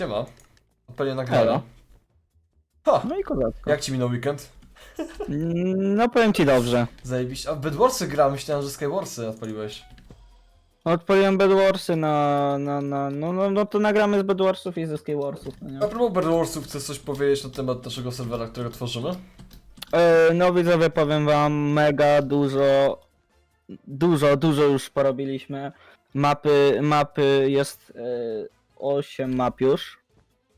Siema. Odpaliłem nagranie. Halo. Ha! No i kozacko. Jak ci minął weekend? Mm, No powiem ci dobrze. Zajebiście. A w Bedwarsy gra, myślałem, że Skywarsy odpaliłeś. Odpaliłem Bedwarsy na, na, na no, no, no to nagramy z Bedwarsów i ze Skywarsów. No, nie? A propos Bedwarsów, chcesz coś powiedzieć na temat naszego serwera, którego tworzymy? E, no widzowie, powiem wam, mega dużo, dużo, dużo już porobiliśmy. Mapy, mapy jest e, 8 map już.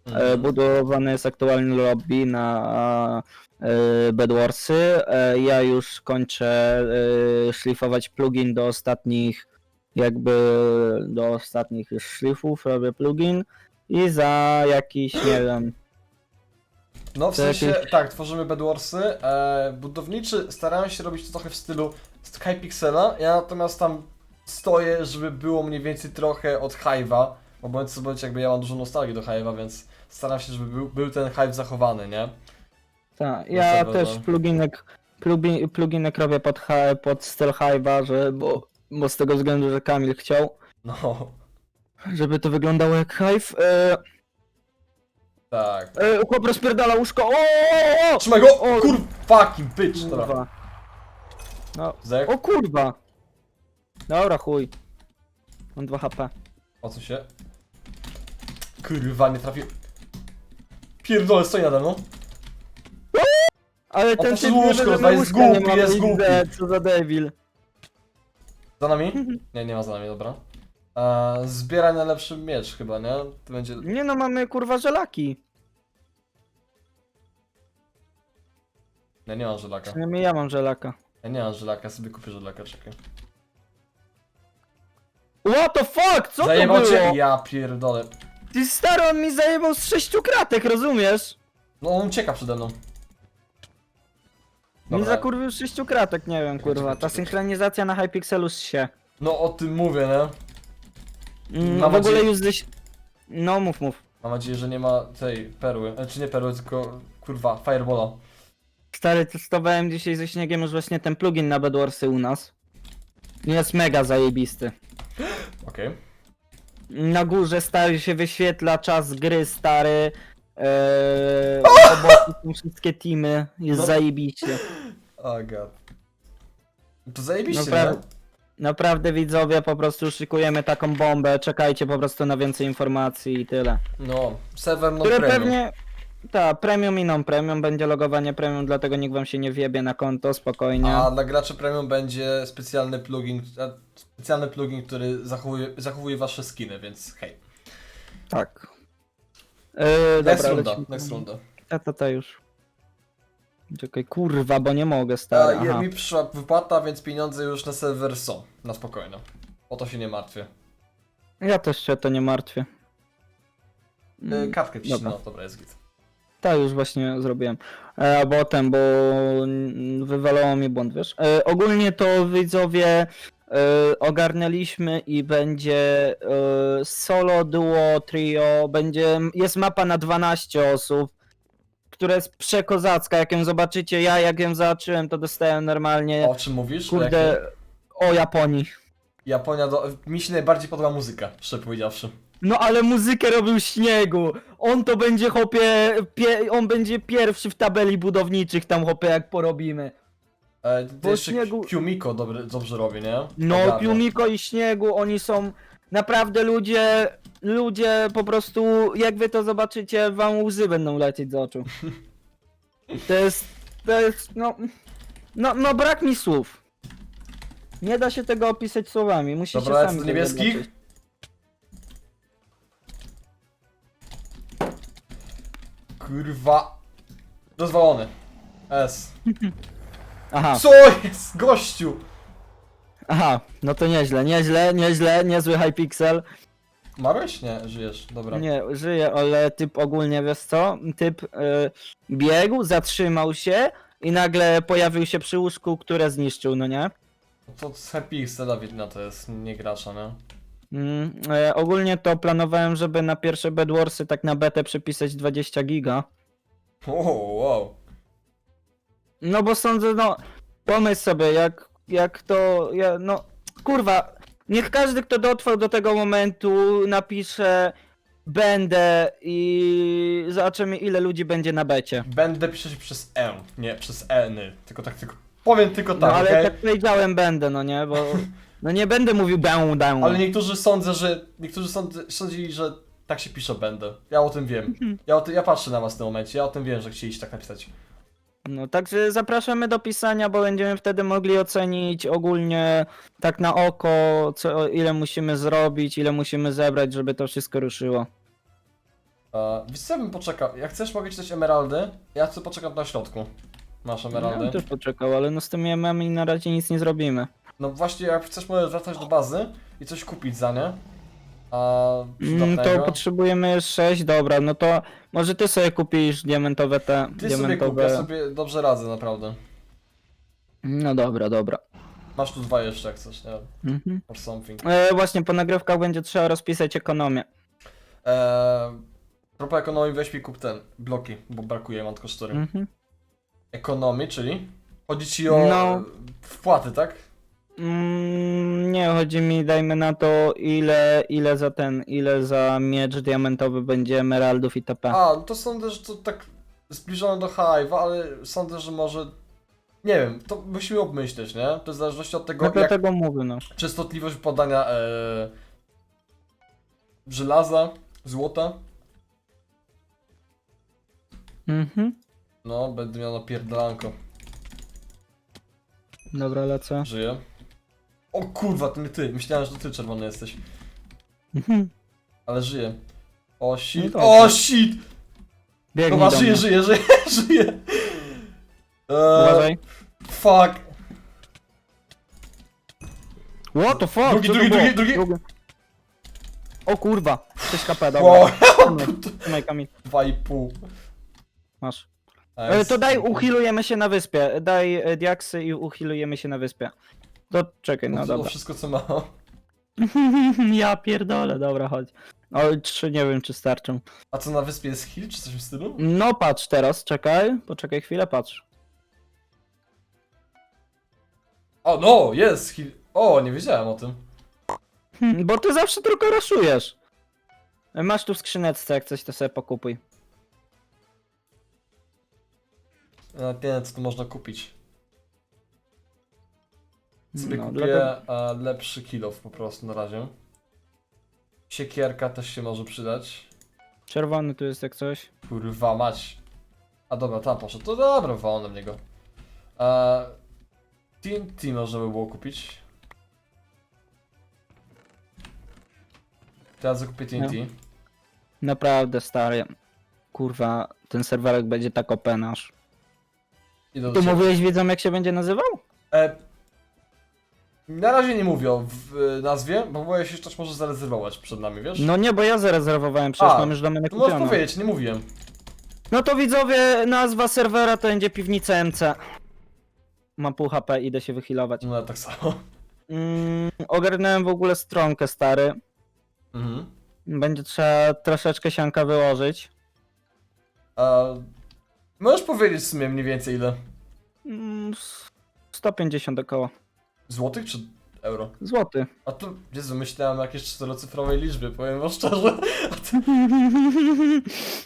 E, Mhm. Budowane jest aktualnie lobby na e, Bedwarsy. E, ja już kończę szlifować plugin do ostatnich, jakby do ostatnich już szlifów robię plugin i za jakiś, nie wiem, No w to sensie, jakieś- tak, tworzymy Bedwarsy. E, budowniczy starałem się robić to trochę w stylu Skypixela, ja natomiast tam stoję, żeby było mniej więcej trochę od Hive'a, bo bądź co bądź jakby ja mam dużo nostalgii do Hive'a, więc staram się, żeby był, był ten Hive zachowany, nie? tak, No ja serwer, też no. pluginek, plugin, pluginek robię pod, hi- pod styl Hive'a, że, bo, bo z tego względu, że Kamil chciał, No, żeby to wyglądało jak Hive. E, tak. e, chłop rozpierdala łóżko, o, o, o, Trzymaj go! O, Kur... fucking bitch! Dobra. Kurwa. No, Zek, o kurwa. Dobra, chuj. Mam 2 HP. o co się? Kurwa, nie trafił. Pierdolę, stoi nade mną. Ale ten poszedł typ łóżko, my jest nie głupi, jest głupi. Co za debil. Za nami? Nie, nie ma za nami, dobra. E, zbieraj najlepszy miecz chyba, nie? To będzie... Nie no, mamy kurwa żelaki. Nie, nie mam żelaka. Przynajmniej ja mam żelaka. Ja nie mam żelaka, sobie kupię żelaka, czekaj. What the fuck? Co Zajebał to cię? było? Ja pierdolę. Ty stary, on mi zajebał z sześciu kratek, rozumiesz? No on ucieka przede mną. Mi Dobra. zakurwił z sześciu kratek, nie wiem kurwa. Ta synchronizacja na Hypixelu się. No o tym mówię, nie? Mm, Mam w ogóle nadzieję- już gdzieś... No mów, mów. Mam nadzieję, że nie ma tej perły. E, Czy nie perły, tylko kurwa, firebola. Stary, testowałem dzisiaj ze śniegiem już właśnie ten plugin na Bedwarsy u nas. Jest mega zajebisty. Okej. Na górze stary się wyświetla czas gry, stary. Eee, obok są wszystkie teamy, jest No. zajebiście. Oh god. To zajebiście, Naprawdę, nie? naprawdę widzowie, po prostu szykujemy taką bombę, czekajcie po prostu na więcej informacji i tyle. No, serwer non Które premium. pewnie, ta, premium i non premium, będzie logowanie premium, dlatego nikt wam się nie wjebie na konto, spokojnie. A dla graczy premium będzie specjalny plugin, specjalny plugin, który zachowuje, zachowuje wasze skiny, więc hej. Tak. Eee, Next dobra, runda, lecimy. next runda. Ta, ta, ta już. Czekaj, kurwa, bo nie mogę, A, stary. je, Aha. mi przyszła wypłata, więc pieniądze już na serwer są. Na spokojno. O to się nie martwię. Ja też się o to nie martwię. E, Mm, kartkę dobra. no dobra, jest git. Tak, już właśnie zrobiłem. E, bo ten, bo mm, wywalało mi błąd, wiesz. E, ogólnie to widzowie e, ogarnęliśmy i będzie e, solo, duo, trio, będzie, jest mapa na 12 osób, która jest przekozacka, jak ją zobaczycie, ja jak ją zobaczyłem, to dostałem normalnie, O czym mówisz? O kurde, o Japonii. Japonia, do... mi się najbardziej podoba muzyka, szczerze powiedziawszy. No ale muzykę robił śniegu. On to będzie hopie, pie, on będzie pierwszy w tabeli budowniczych tam hopie jak porobimy. E, to Bo jeszcze śniegu- Kumiko dobry, dobrze robi, nie? No, Ogarnia. Yumiko i śniegu, oni są naprawdę ludzie, ludzie po prostu, jak wy to zobaczycie, wam łzy będą lecieć z oczu. To jest, to jest, no, no, no brak mi słów. Nie da się tego opisać słowami, musicie Dobra, sami do to niebieskich. zobaczyć. Kurwa. Rozwalony. S. Aha, Co jest, gościu? aha, no to nieźle, nieźle, nieźle, niezły Hypixel. Marłeś? Nie, żyjesz, dobra. Nie, żyje, ale typ ogólnie, wiesz co? Typ y, biegł, zatrzymał się i nagle pojawił się przy łóżku, które zniszczył, no nie? To Happy Xela widna to jest, nie gracza, nie? Mm, e, ogólnie to planowałem, żeby na pierwsze Bedwarsy tak na betę przypisać 20 giga. Wow, wow. No bo sądzę, no, pomyśl sobie, jak, jak to, ja, no, kurwa, niech każdy, kto dotrwał do tego momentu, napisze będę i zobaczymy ile ludzi będzie na becie. Będę pisze się przez E, nie przez Eny. Tylko tak tylko. Powiem tylko No tak, ale okej? tak powiedziałem będę, no nie, bo no nie będę mówił będę. Ale niektórzy sądzą, że. Niektórzy sądzili, że tak się pisze będę. Ja o tym wiem. Mhm. Ja, o tym, ja patrzę na was w tym momencie, ja o tym wiem, że chcieliście tak napisać. No także zapraszamy do pisania, bo będziemy wtedy mogli ocenić ogólnie tak na oko, co, ile musimy zrobić, ile musimy zebrać, żeby to wszystko ruszyło. Uh, wiesz co, ja bym poczekał. Jak chcesz, mogę ci dać emeraldy. Ja chcę poczekać na środku. Masz Ja emeraldy. bym też poczekał, ale no z tymi memami na razie nic nie zrobimy. No właśnie, jak chcesz, możesz wracać do bazy i coś kupić za nie. A Mm, przydatnego. to potrzebujemy 6, dobra, no to może ty sobie kupisz diamentowe te, Ty sobie diamentowe... ja sobie dobrze radzę, naprawdę. No dobra, dobra. Masz tu dwa jeszcze, jak chcesz, nie wiem. Mhm. Or something. E, właśnie po nagrywkach będzie trzeba rozpisać ekonomię. Eee, propos ekonomii, weź mi kup ten, bloki, bo brakuje, mam tylko cztery. Mhm. Ekonomii, czyli? Chodzi ci o No. wpłaty, tak? Mm, nie, chodzi mi, dajmy na to, ile, ile za ten, ile za miecz diamentowy będzie emeraldów itp. A, no to sądzę, że to tak zbliżone do Hive'a, ale sądzę, że może... Nie wiem, to musimy obmyśleć, nie? To w zależności od tego, No jak dlatego mówię, no. częstotliwość podania e, żelaza, złota. Mhm. No, będę miał napierdalanko. Dobra, lecę. Żyję. O kurwa, to nie ty. Myślałem, że to ty czerwony jesteś. Mhm. Ale żyję. O shit. No dobra. o shit! Biegnij Dobra, do żyję, mnie. żyję, żyję, żyję. Eee, Uważaj. fuck. What the fuck? Drugi, Co to drugi, było? drugi, drugi. O kurwa, 6 kp, Wow, dobra. Trzymaj Kamil, dwa i pół. masz. A E, to daj, uchilujemy się na wyspie. Daj e, diaksy i uchilujemy się na wyspie. To czekaj, No to, dobra. wszystko co ma. ja pierdolę, dobra, chodź. O, trzy nie wiem czy starczą. A co na wyspie jest hill, czy coś w stylu? No patrz teraz, czekaj, poczekaj chwilę, patrz. O no, jest hill. O, nie wiedziałem o tym. Hmm, bo ty zawsze tylko raszujesz. Masz tu w skrzyneczce, jak coś to sobie pokupuj. Ja nie wiem, co tu można kupić. Sobie No, kupię dlatego- e, lepszy kilof po prostu na razie. Siekierka też się może przydać. Czerwony tu jest jak coś. Kurwa mać. A dobra, tam poszedł. To dobra, wolę w niego. E, TNT można by było kupić. Teraz zakupię TNT. Naprawdę stary. Kurwa, ten serwerek będzie tak OP do ciebie. mówiłeś wiedzom jak się będzie nazywał? E, na razie nie mówię o w, e, nazwie, bo boję się, że ktoś może zarezerwować przed nami, wiesz? No nie, bo ja zarezerwowałem, przecież A, mam już domenę to możesz kupioną. powiedzieć, nie mówiłem. No to widzowie, nazwa serwera to będzie piwnica MC. Mam pół HP, idę się wyhealować. No ja tak samo. Mm, ogarnąłem w ogóle stronkę, stary. Mhm. Będzie trzeba troszeczkę sianka wyłożyć. E, możesz powiedzieć w sumie mniej więcej ile? Mm, s- 150 około. Złotych czy euro? Złoty. A to, Jezu, myślałem o jakiejś czterocyfrowej liczbie, powiem wam szczerze.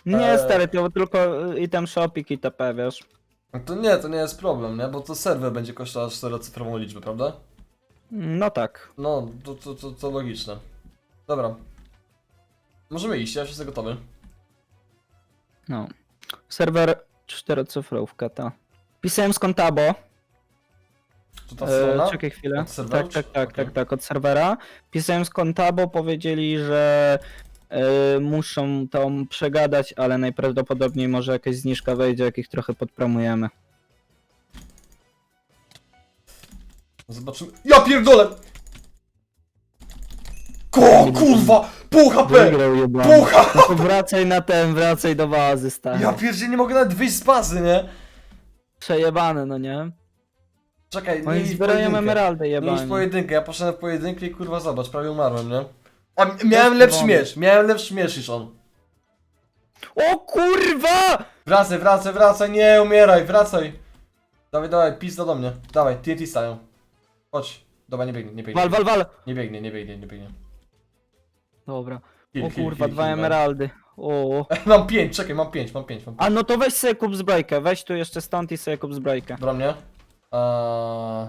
nie, Eee. stary, to tylko y, item shopik i TP, wiesz. No To nie, to nie jest problem, nie? Bo to serwer będzie kosztował czterocyfrową liczbę, prawda? No tak. No, to, to, to, to logiczne. Dobra. Możemy iść, ja już jestem gotowy. No. Serwer czterocyfrówka, ta. Pisałem z Contabo. To ta strona? E, czekaj chwilę. Od serweru, tak, tak, tak, okej. tak, tak, od serwera. Pisałem z Contabo, powiedzieli, że e, muszą to przegadać, ale najprawdopodobniej może jakaś zniżka wejdzie, jak ich trochę podpromujemy. Zobaczymy. Ja pierdolę! Ko, kurwa! Pół HP! Wygrał jebany. HP! No to wracaj na ten, wracaj do bazy, stary. Ja pierdzie nie mogę nawet wyjść z bazy, nie? Przejebane, no nie? Czekaj, nie Oni idź w zbierają pojedynkę. emeraldy Nie idź w pojedynkę, ja poszedłem w pojedynkę i kurwa zobacz, prawie umarłem, nie? A m- miałem lepszy wąt. miecz, miałem lepszy miecz niż on. O kurwa! Wracaj, wracaj, wracaj, nie umieraj, wracaj. Dawaj, dawaj, pizda do mnie. Dawaj, TNT stają. Chodź. Dobra, nie biegnie, nie biegnie. Wal, wal, wal! Nie biegnie, nie biegnie, nie biegnie. Dobra. O kurwa, dwa man. emeraldy. O. Mam pięć, czekaj, mam pięć, mam pięć, mam pięć. A no to weź sobie kup zbrojkę, weź tu jeszcze stąd i sobie kup zbrojkę. Dobra mnie? Eee,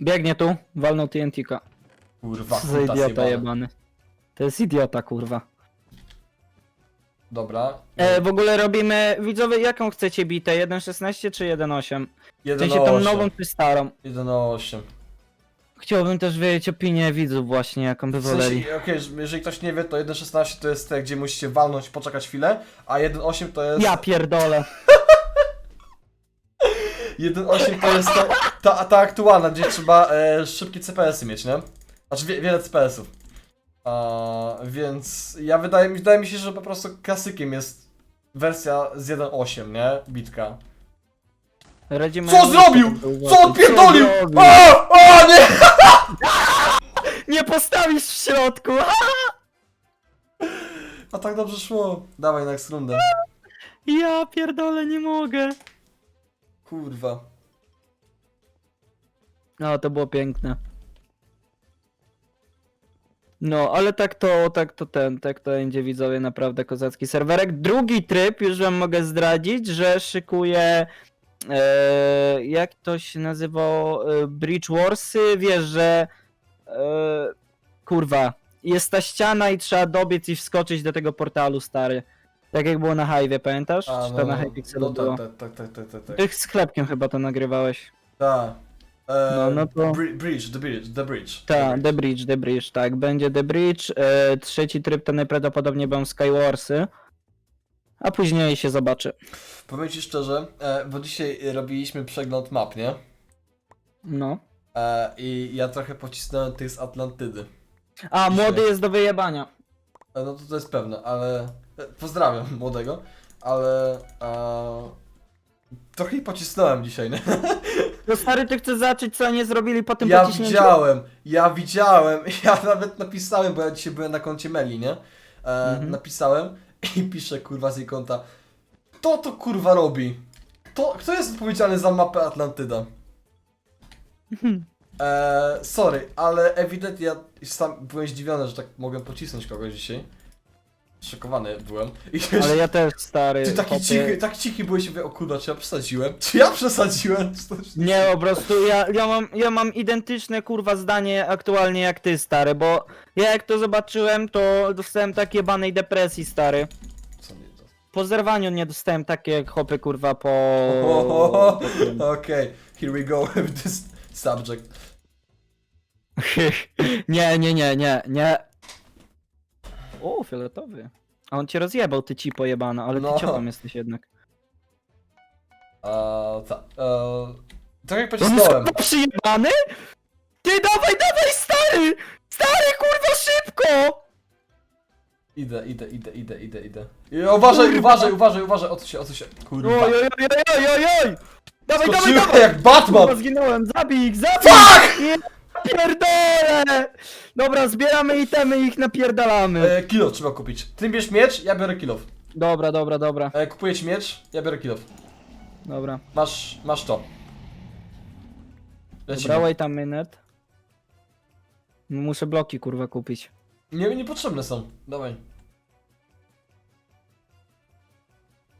Biegnie tu, walnął TNT-ka. kurwa, Co za kutas idiota jebany. jebany. To jest idiota, kurwa. Dobra. E, w ogóle robimy, widzowie, jaką chcecie bitę? 1.16 czy 1.8? W sensie tą nową czy starą? Jeden na osiem. Chciałbym też wiedzieć opinię widzów właśnie, jaką by W woleli. sensie, okej, że- jeżeli ktoś nie wie, to 1.16 to jest te, gdzie musicie walnąć, poczekać chwilę, a 1.8 to jest... Ja pierdolę. 1.8 to jest ta, ta, ta aktualna, gdzie trzeba e, szybkie CPS-y mieć, nie? Znaczy wie, wiele CPS-ów. A, więc ja wydaje mi, wydaje mi się, że po prostu klasykiem jest wersja z 1.8, nie? Bitka. Radzimy Co zrobił? Co odpierdolił? O! O nie! Postawisz w środku! A tak dobrze szło. Dawaj next rundę. Ja pierdolę, nie mogę. Kurwa. No, to było piękne. No, ale tak to, tak to ten, tak to będzie widzowie naprawdę kozacki serwerek. Drugi tryb, już wam mogę zdradzić, że szykuje e, jak to się nazywało, e, Bridge Warsy, wiesz, że e, kurwa, jest ta ściana i trzeba dobiec i wskoczyć do tego portalu, stary. Tak jak było na Hive, pamiętasz? A, Czy to na no, Hypixelu no było? tak, tak, tak, tak, tak, tak. Ty z chlebkiem chyba to nagrywałeś. Tak. E, No, no to- bri- Bridge, the bridge, the bridge. Tak, The Bridge, The Bridge, tak. Będzie The Bridge. E, trzeci tryb to najprawdopodobniej będą Skywarsy. A później się zobaczy. Powiem ci szczerze, e, bo dzisiaj robiliśmy przegląd map, nie? No. E, I ja trochę pocisnąłem tych z Atlantydy. A, młody jest do wyjebania. E, no to to jest pewne, ale... E, pozdrawiam młodego, ale... E, trochę ich pocisnąłem dzisiaj, nie? No stary, ty chcesz zacząć, co nie zrobili po tym Ja pociśnięciu? widziałem, ja widziałem, ja nawet napisałem, bo ja dzisiaj byłem na koncie Meli, nie? E, Mhm. Napisałem i piszę kurwa z jej konta. Kto to kurwa robi? Kto, kto jest odpowiedzialny za mapę Atlantyda? E, sorry, ale ewidentnie ja sam byłem zdziwiony, że tak mogłem pocisnąć kogoś dzisiaj. Szokowany byłem. I Ale ja też, stary. ty taki chłopie. cichy, tak cichy byłeś i mówię, o kurwa, czy ja przesadziłem? Czy ja przesadziłem? Czy to już- Nie, po prostu ja, ja, mam, ja mam identyczne kurwa zdanie aktualnie jak ty, stary, bo ja jak to zobaczyłem, to dostałem tak jebanej depresji, stary. Co mnie to... Po zerwaniu nie dostałem takie jak hopy kurwa po... Okej, here we go with this subject. Nie, nie, nie, nie, nie. O, fioletowy. A on cię rozjebał, ty ci pojebana, ale No. ty ciotą jesteś jednak. A, ta, e, tak jak On jest pocisnąłem. kurwa przyjebany? Ty dawaj, dawaj, stary! Stary, kurwa, szybko! Idę, idę, idę, idę, idę, idę. I uważaj, Kurwa. uważaj, uważaj, uważaj, o co się, o co się. Kurwa. Oj, oj, oj, oj, oj, oj! Dawaj, dawaj, Skoczyłem dawaj! jak Kurwa, Batman! zginąłem, zabij ich, zabij! Fuck! Nie, pierdolę! Dobra, zbieramy itemy i ich napierdalamy. E, kilo trzeba kupić. Ty bierz miecz, ja biorę kilof. Dobra, dobra, dobra, E, kupuję ci miecz, ja biorę kilof. dobra. Masz, masz to. Dobra, Lecimy. wait a minute. Muszę bloki, kurwa, kupić. Nie, niepotrzebne są. Dawaj.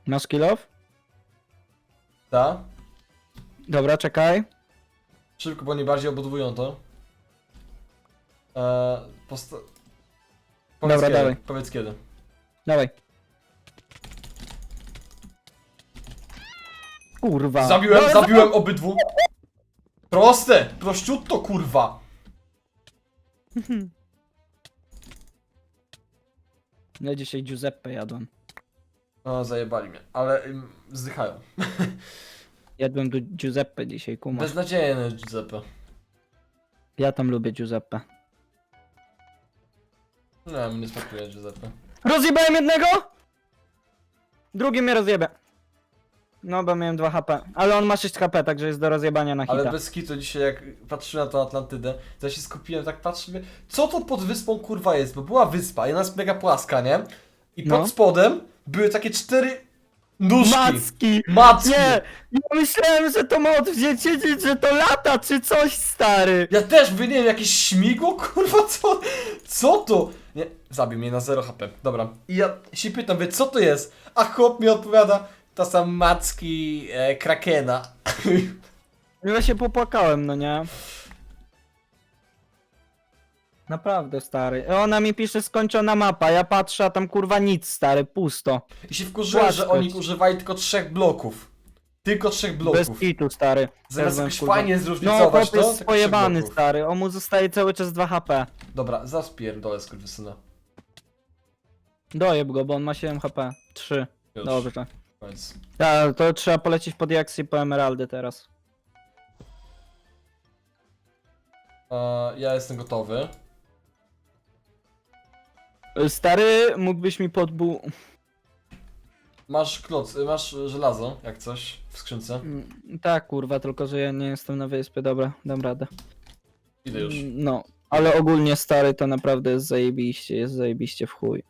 Masz kill off? Ta? Dobra, czekaj. Szybko, bo nie bardziej obudowują to. E, posta... Powiedz Dobra, kiedy. dawaj. Powiedz kiedy. Dawaj. Kurwa. Zabiłem, Dobra, zabiłem obydwu. Proste! Prościutto, kurwa! Ja dzisiaj Giuseppe jadłem. O, zajebali mnie. Ale ym, zdychają. Jadłem do Giuseppe dzisiaj, kumasz. Beznadziejny Giuseppe. Ja tam lubię Giuseppe. Nie, mnie nie smakuje Giuseppe. Rozjebałem jednego! Drugi mnie rozjebie. No, bo miałem 2 HP. Ale on ma 6 HP, także jest do rozjebania na hita. Ale bez kitu dzisiaj jak patrzyłem na tą Atlantydę, to ja się skupiłem, tak patrzę, mówię, co to pod wyspą kurwa jest? Bo była wyspa i ona jest mega płaska, nie? I pod No. spodem były takie cztery Nóżki! Macki! Macki! Nie! Ja myślałem, że to ma odwdzięczyć, że to lata czy coś, stary! Ja też wiem, jakieś śmigło? Kurwa, co? Co to? Nie, zabił mnie na 0 HP. Dobra. I ja się pytam, wie, co to jest? A chłop mi odpowiada, to są macki e, Krakena. Ja się popłakałem, no nie? Naprawdę, stary. Ona mi pisze skończona mapa, ja patrzę, a tam kurwa nic, stary, pusto. I się wkurzyłem, że oni używali tylko trzech bloków. Tylko trzech Bez bloków. kitu, stary. Zamiast Też jakoś kurwa- fajnie No, zróżnicować to, jest tylko pojebany, trzech bloków. stary. On mu zostaje cały czas 2 HP. Dobra, zaspierdolę skurwysyna. Dojeb go, bo on ma 7 HP. 3. Już, Dobrze. koniec. Tak, to trzeba polecieć po diaksy i po emeraldy teraz. E, ja jestem gotowy. Stary, mógłbyś mi podbu... Masz kloc, y, masz żelazo, jak coś, w skrzynce. Mm, Tak, kurwa, tylko że ja nie jestem na wyspie. Dobra, dam radę. Idę już. Mm, No, ale ogólnie stary to naprawdę jest zajebiście, jest zajebiście w chuj.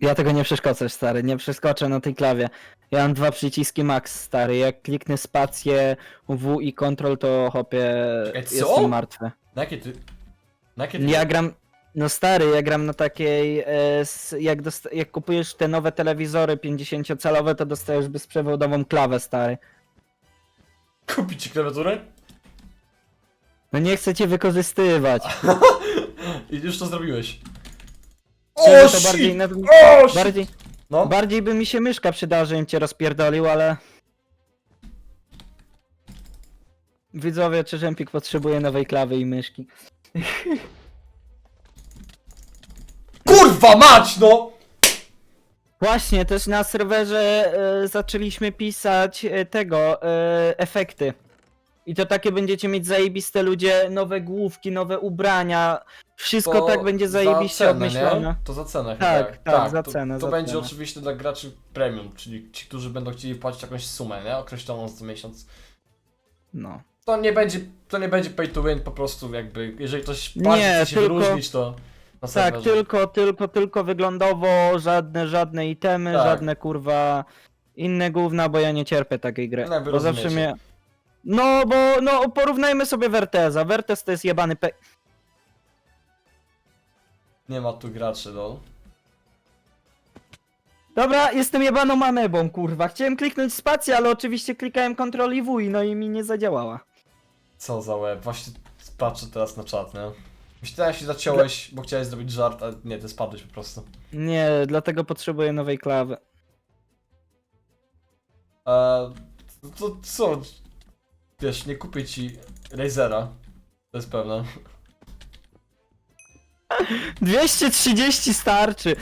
Ja tego nie przeskoczę, stary, nie przeskoczę na tej klawie. Ja mam dwa przyciski max, stary. Jak kliknę spację W i Ctrl, to hopie Czekaj, co? jestem martwy. Na jakie ty... Na jakie ty... Ja gram. No stary, ja gram na takiej. E, s, jak, dost, jak kupujesz te nowe telewizory 50-calowe, to dostajesz bezprzewodową klawę, stary. Kupić ci klawiaturę? No nie chcę cię wykorzystywać. I już to zrobiłeś. Szczerze, O, to bardziej, shit! na, O, shit! bardziej, No, bardziej by mi się myszka przydała, żebym cię rozpierdolił, ale... Widzowie, czy Rzępik potrzebuje nowej klawy i myszki? kurwa mać, no! Właśnie, też na serwerze e, zaczęliśmy pisać e, tego, e, efekty. I to takie będziecie mieć zajebiste ludzie, nowe główki, nowe ubrania. Wszystko To tak będzie za zajebiście cenę, odmyślone. Nie? To za cenę Tak, chyba. tak, za to, cenę, To za będzie cenę. oczywiście dla graczy premium, czyli ci, którzy będą chcieli płacić jakąś sumę, nie? Określoną co miesiąc. No. To nie będzie, to nie będzie pay to win, po prostu jakby, jeżeli ktoś Nie, chce się tylko- wyróżnić, to na Tak, serwerze. tylko, tylko, tylko wyglądowo, żadne, żadne itemy, Tak. żadne kurwa inne gówna, bo ja nie cierpię takiej gry. No, wy bo zawsze mnie... No, bo, no, porównajmy sobie Verteza. Vertez to jest jebany pe... Nie ma tu graczy, lol. Dobra, jestem jebaną amebą, kurwa. Chciałem kliknąć spację, ale oczywiście klikałem Ctrl i W, no i mi nie zadziałała. Co za łeb, właśnie patrzę teraz na czat, nie? Myślałem, że się zaciąłeś, bo chciałeś zrobić żart, a nie, ty spadłeś po prostu. Nie, dlatego potrzebuję nowej klawy. Eee, to co? Wiesz, nie kupię ci Razera. To jest pewne. 230 starczy.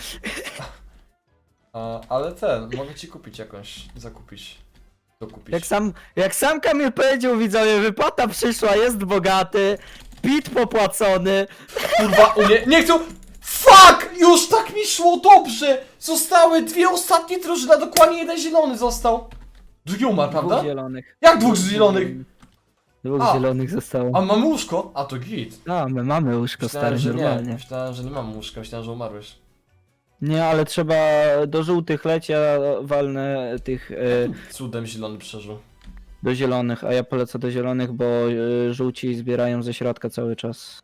A, ale ten, mogę ci kupić jakąś, zakupić. Dokupić. Jak sam, jak sam Kamil powiedział widzowie, wypłata przyszła, jest bogaty, pit popłacony. Kurwa, u nie, nie chcę... Fuck! Już tak mi szło dobrze! Zostały dwie ostatnie drużyny, a dokładnie jeden zielony został. Drugi umarł, prawda? Dwóch zielonych. Jak dwóch zielonych? Dwóch A. zielonych zostało. A mamy łóżko? A to git. No, my mamy łóżko Myślałem, stare że nie. normalnie. Myślałem, że nie mam łóżka, myślałem, że umarłeś. Nie, ale trzeba do żółtych leć, ja walnę tych e, Cudem zielony przeżył. do zielonych, a ja polecę do zielonych, bo e, żółci zbierają ze środka cały czas.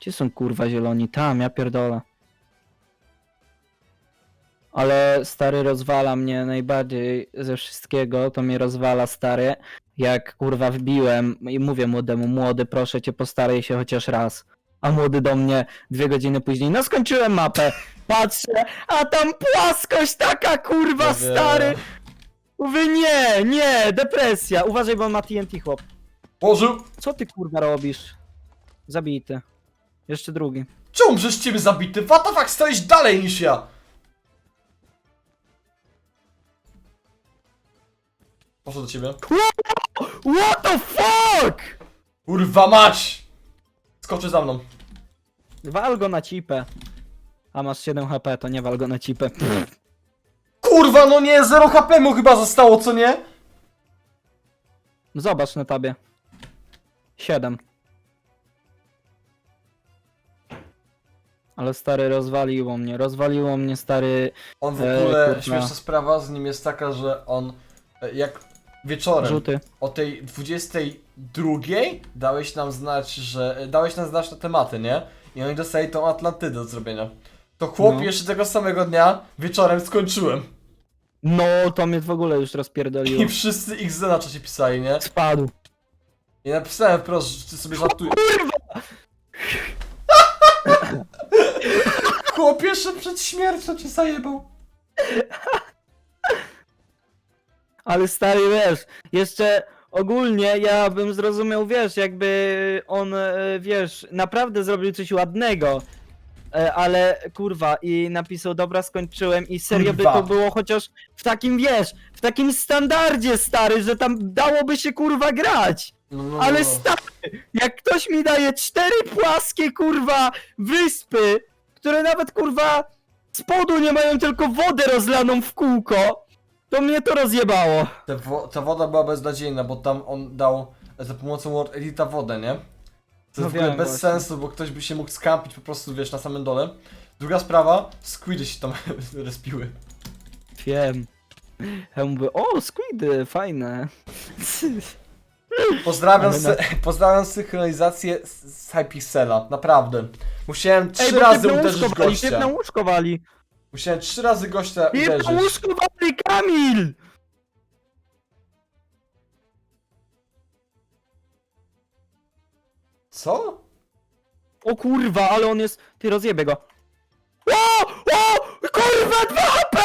Gdzie są kurwa zieloni? Tam, ja pierdolę. Ale stary rozwala mnie najbardziej ze wszystkiego, to mnie rozwala stary. Jak kurwa wbiłem i mówię młodemu, młody proszę cię postaraj się chociaż raz. A młody do mnie dwie godziny później, no skończyłem mapę. Patrzę, a tam płaskość taka kurwa Ja wiem. stary. Mówię nie, nie, depresja. Uważaj, bo on ma TNT chłop. Położył! Co ty kurwa robisz? Zabity. Jeszcze drugi. Czemu przez ciebie zabity? What the fuck, stoisz dalej niż ja! Poszedł do ciebie. What the fuck? Kurwa mać! Skoczy za mną. Wal go na cipę. A masz 7 HP, to nie wal go na cipę. Kurwa, no nie, 0 HP mu chyba zostało, co nie? Zobacz na tabie. 7. Ale stary rozwaliło mnie, rozwaliło mnie stary. On w E, ogóle, kurwa. śmieszna sprawa z nim jest taka, że on e, jak wieczorem o tej 22 dałeś nam znać, że e, dałeś nam znać na tematy, nie? I oni dostali tą Atlantydę do zrobienia. To chłop No. jeszcze tego samego dnia wieczorem skończyłem. No, to mnie w ogóle już rozpierdoliło. I wszyscy XZ na czacie pisali, nie? Spadł. I napisałem wprost, że ty sobie żartujesz. Chłop jeszcze przed śmiercią cię zajebał. Ale stary, wiesz, jeszcze ogólnie ja bym zrozumiał, wiesz, jakby on, e, wiesz, naprawdę zrobił coś ładnego. E, Ale kurwa, i napisał, dobra, skończyłem, i serio by Kurwa. to było chociaż w takim, wiesz, w takim standardzie, stary, że tam dałoby się kurwa grać. No, no, Ale no. stary, jak ktoś mi daje cztery płaskie kurwa wyspy, które nawet kurwa spodu nie mają tylko wodę rozlaną w kółko, to mnie to rozjebało. Ta, wo ta woda była beznadziejna, bo tam on dał za pomocą World Edita wodę, nie? To No jest w ogóle wiem bez właśnie. sensu, bo ktoś by się mógł skampić po prostu, wiesz, na samym dole. Druga sprawa, squidy się tam respiły. Wiem. Ja mówię, o, squidy, fajne. Pozdrawiam, Ale sy pozdrawiam synchronizację z, z Hypixela, naprawdę. Musiałem trzy razy na uderzyć gościa. na łóżko wali. Musiałem trzy razy gościa na uderzyć. łóżko wali, Kamil! Co? O kurwa, ale on jest, ty rozjebie go. O, o, kurwa, 2 HP!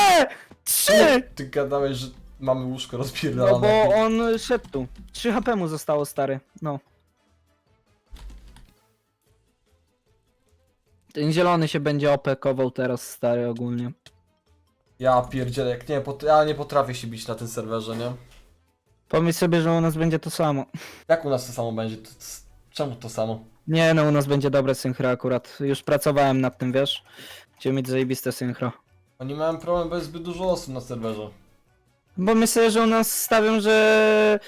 3! Ty gadałeś, że mamy łóżko No rozpierdolone. bo on szedł tu. 3 HP mu zostało, stary. No. Ten zielony się będzie opekował teraz, stary, ogólnie. Ja pierdzielę, jak nie, pot ja nie potrafię się bić na tym serwerze, nie? Pomyśl sobie, że u nas będzie to samo. Jak u nas to samo będzie? To, to, czemu to samo? Nie no, u nas będzie dobre synchro akurat. Już pracowałem nad tym, wiesz? Chciałem mieć zajebiste synchro. Oni mają problem, bo jest zbyt dużo osób na serwerze. Bo myślę, że u nas stawiam, że...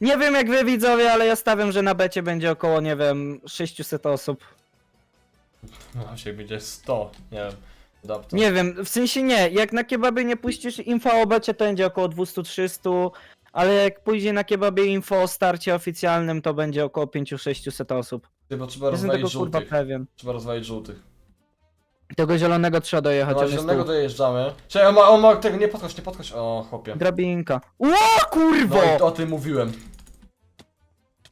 Nie wiem jak wy widzowie, ale ja stawiam, że na becie będzie około, nie wiem, 600 osób. No, dzisiaj będzie 100, nie wiem. Adapter. Nie wiem, w sensie nie, jak na kebaby nie puścisz info o becie, to będzie około 200-300, ale jak pójdzie na kebabie info o starcie oficjalnym, to będzie około 500-600 osób. Bo trzeba Jestem rozwalić tego kurwa żółtych. pewien. Trzeba rozwalić żółtych. Tego zielonego trzeba dojechać, on jest tu. dojeżdżamy. Czekaj, on ma, on ma tego, nie podchodź, nie podchodź. O, chłopie. Drabinka. Ło, kurwo! No i o tym mówiłem.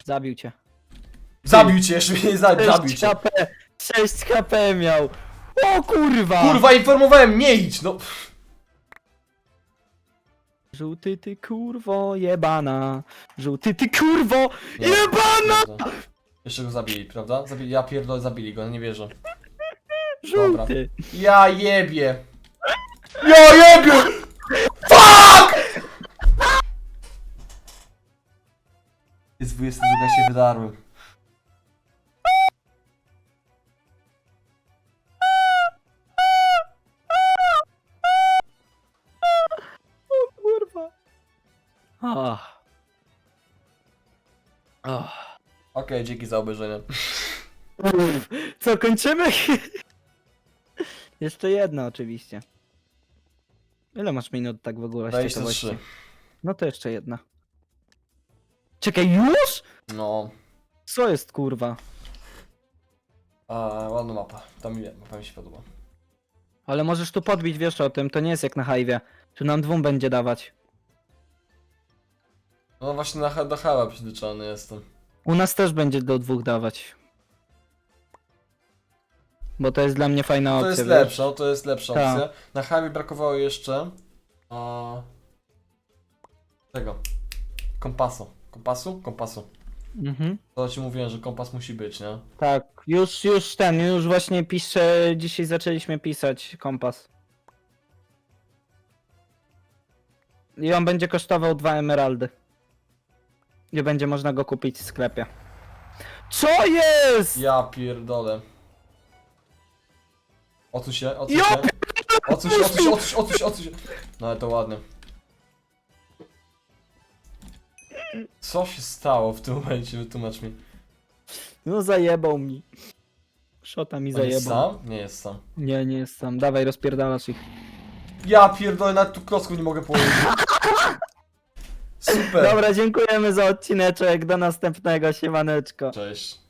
Zabił cię. Zabił cię, jeszcze mnie nie zabił, zabił 6 cię. HP, 6 HP miał. O kurwa! Kurwa, informowałem, nie idź, no. Żółty ty kurwo jebana. Żółty ty kurwo Nie. jebana! Dobra. Jeszcze go zabili, prawda? Zabili, ja pierdolę, zabili go, nie wierzę. Żółty. Ja jebie. Ja jebie! Fuck! Jest 22 się wydarłem. Ach. Ach. Okej, dzięki za obejrzenie. Co, kończymy? Jeszcze jedna oczywiście. Ile masz minut tak w ogóle z 23. ciekawości? No to jeszcze jedna. Czekaj, już? No, Co jest kurwa? a, ładna mapa. Tam mi, mapa mi się podoba. Ale możesz tu podbić, wiesz o tym, to nie jest jak na hajwie. Tu nam dwóm będzie dawać. No właśnie na, do Hała przyzwyczajony jestem. U nas też będzie do dwóch dawać. Bo to jest dla mnie fajna To opcja. jest wiesz? lepsza, to jest lepsza Tak. opcja. Na Hałie brakowało jeszcze... A, tego. Kompasu. Kompasu? Kompasu. Mhm. To ci mówiłem, że kompas musi być, nie? Tak, już, już ten, już właśnie piszę, dzisiaj zaczęliśmy pisać kompas. I on będzie kosztował dwa emeraldy. I będzie można go kupić w sklepie. Co jest? Ja pierdolę. Ocuś się, ocuś Ja się. Ocuś, ocuś, ocuś, ocuś, ocuś. No ale to ładnie. Co się stało w tym momencie? Wytłumacz mi. No zajebał mi. Szota mi On jest zajebał. sam? Nie jest sam. Nie, nie jest sam. Dawaj, rozpierdalasz ich. Ja pierdolę, nawet tu klocków nie mogę położyć. Super. Dobra, dziękujemy za odcineczek. Do następnego. Siemaneczko. Cześć.